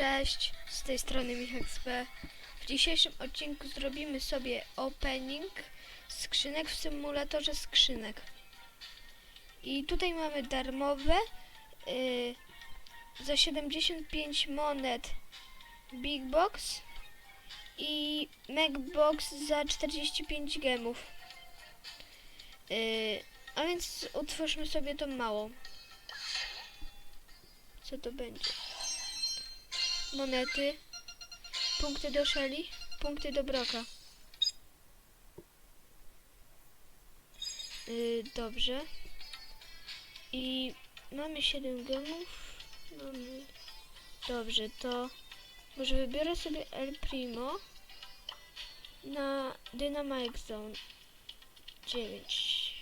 Cześć, z tej strony MichXP. W dzisiejszym odcinku zrobimy sobie opening skrzynek w symulatorze skrzynek. I tutaj mamy darmowe y, za 75 monet Big Box i Macbox za 45 gemów. Y, a więc utwórzmy sobie tą małą. Co to będzie? Monety, punkty do Shelly, punkty do Broka. Yy, dobrze. I mamy 7 gemów. Mamy... Dobrze, to może wybiorę sobie El Primo na Dynamite Zone 9.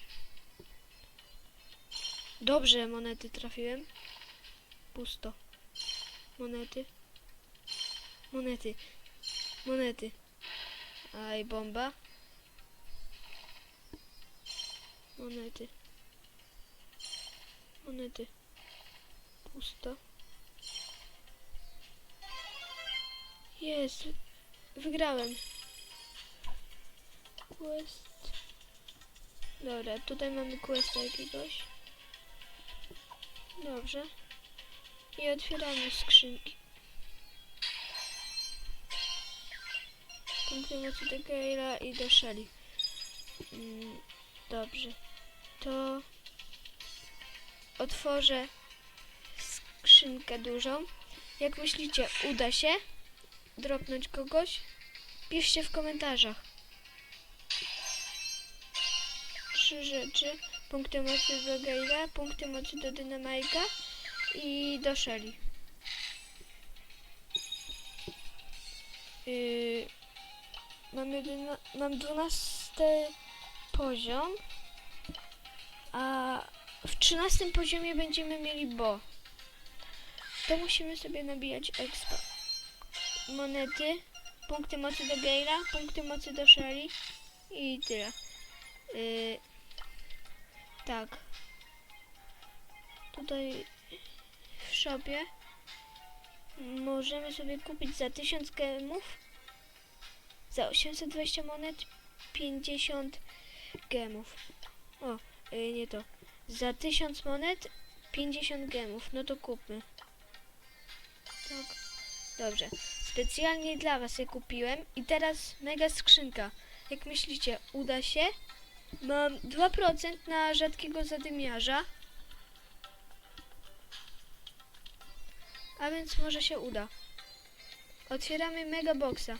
Dobrze, monety trafiłem. Pusto. Monety. Monety. Monety. Aj, bomba. Monety. Monety. Pusto. Jest. Wygrałem. Quest. Dobra, tutaj mamy questa jakiegoś. Dobrze. I otwieramy skrzynki. Mocy do Gale'a i do Shelly. Mm, dobrze. To otworzę skrzynkę dużą. Jak myślicie, uda się dropnąć kogoś? Piszcie w komentarzach. Trzy rzeczy. Punkty mocy do Gale'a, punkty mocy do Dynamajka i do Shelly. Yy, Mamy dyna- mam 12 poziom, a w 13 poziomie będziemy mieli bo. To musimy sobie nabijać expa. Monety, punkty mocy do Gale'a, punkty mocy do Shelly i tyle. Yy, tak. Tutaj w shopie możemy sobie kupić za 1000 gemów za 820 monet 50 gemów. O, y, nie to. Za 1000 monet 50 gemów. No to kupmy. Tak. Dobrze. Specjalnie dla was je kupiłem. I teraz mega skrzynka. Jak myślicie, uda się? Mam 2% na rzadkiego zadymiarza. A więc może się uda. Otwieramy mega boxa.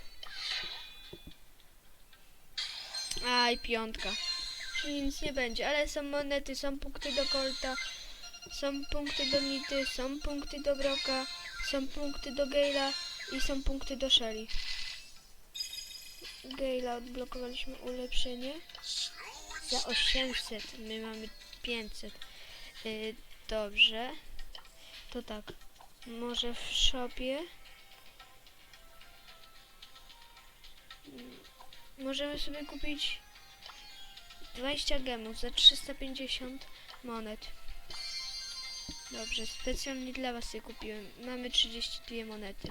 Aj, piątka. Czyli nic nie będzie, ale są monety, są punkty do Colta, są punkty do Nity, są punkty do Broka, są punkty do Gale'a i są punkty do Shelly. Gale'a odblokowaliśmy ulepszenie za 800, my mamy 500. Yy, dobrze, to tak, może w shopie możemy sobie kupić 20 gemów za 350 monet. Dobrze, specjalnie dla was je kupiłem. Mamy 32 monety.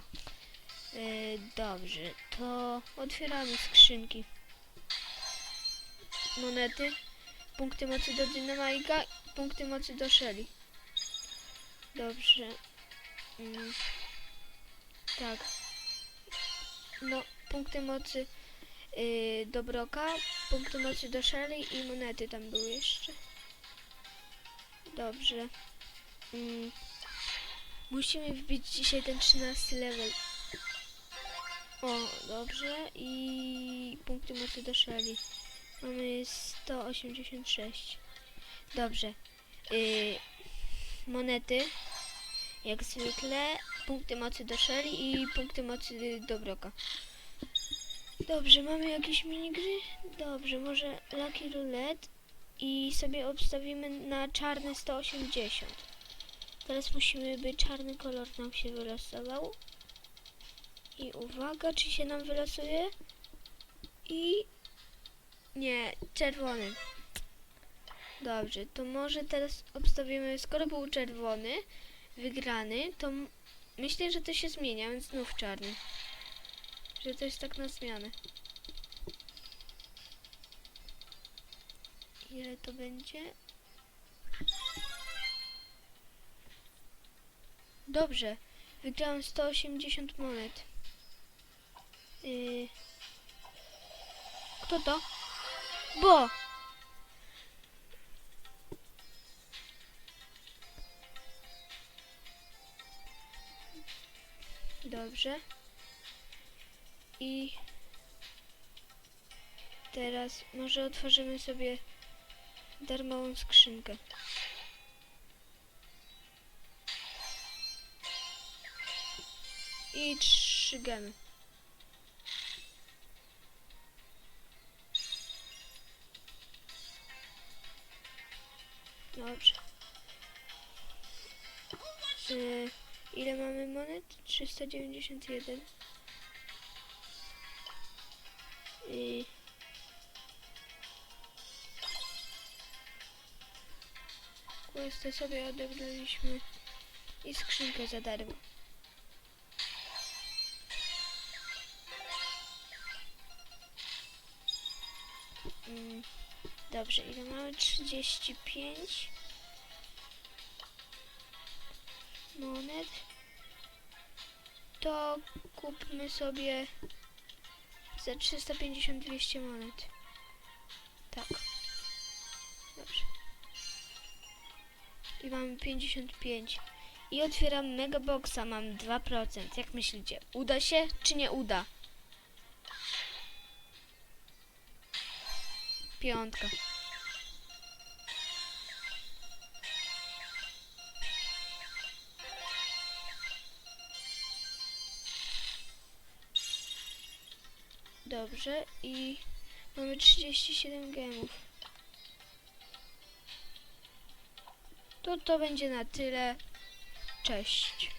Yy, dobrze, to otwieramy skrzynki. Monety, punkty mocy do Dynamajka, punkty mocy do Shelly. Dobrze. Mm. Tak. No, punkty mocy yy, do Broka, punkty mocy do Shelly i monety tam były jeszcze. Dobrze. Mm. Musimy wbić dzisiaj ten 13 level. O, dobrze. I punkty mocy do Shelly. Mamy 186. Dobrze. Yy, monety. Jak zwykle. Punkty mocy do Shelly i punkty mocy do Broka. Dobrze, mamy jakieś minigry? Dobrze, może Lucky Roulette i sobie obstawimy na czarny 180. Teraz musimy, by czarny kolor nam się wylosował. I uwaga, czy się nam wylosuje? I... Nie, czerwony. Dobrze, to może teraz obstawimy, skoro był czerwony, wygrany, to myślę, że to się zmienia, więc znów czarny. Że to jest tak na zmianę. Ile to będzie? Dobrze. Wygrałem 180 monet. Yy... Kto to? Bo! Dobrze. I teraz może otworzymy sobie darmową skrzynkę. I trzy gemy. Dobrze. Y, ile mamy monet? 391. I... Questa sobie odebraliśmy i skrzynkę za darmo. Mm, Dobrze, ile mamy? 35 monet. To kupmy sobie za 350-200 monet. Tak. Dobrze. I mamy 55. I otwieram mega boxa, mam 2%. Jak myślicie, uda się czy nie uda? Piątka. Dobrze i mamy 37 gemów. To to będzie na tyle. Cześć.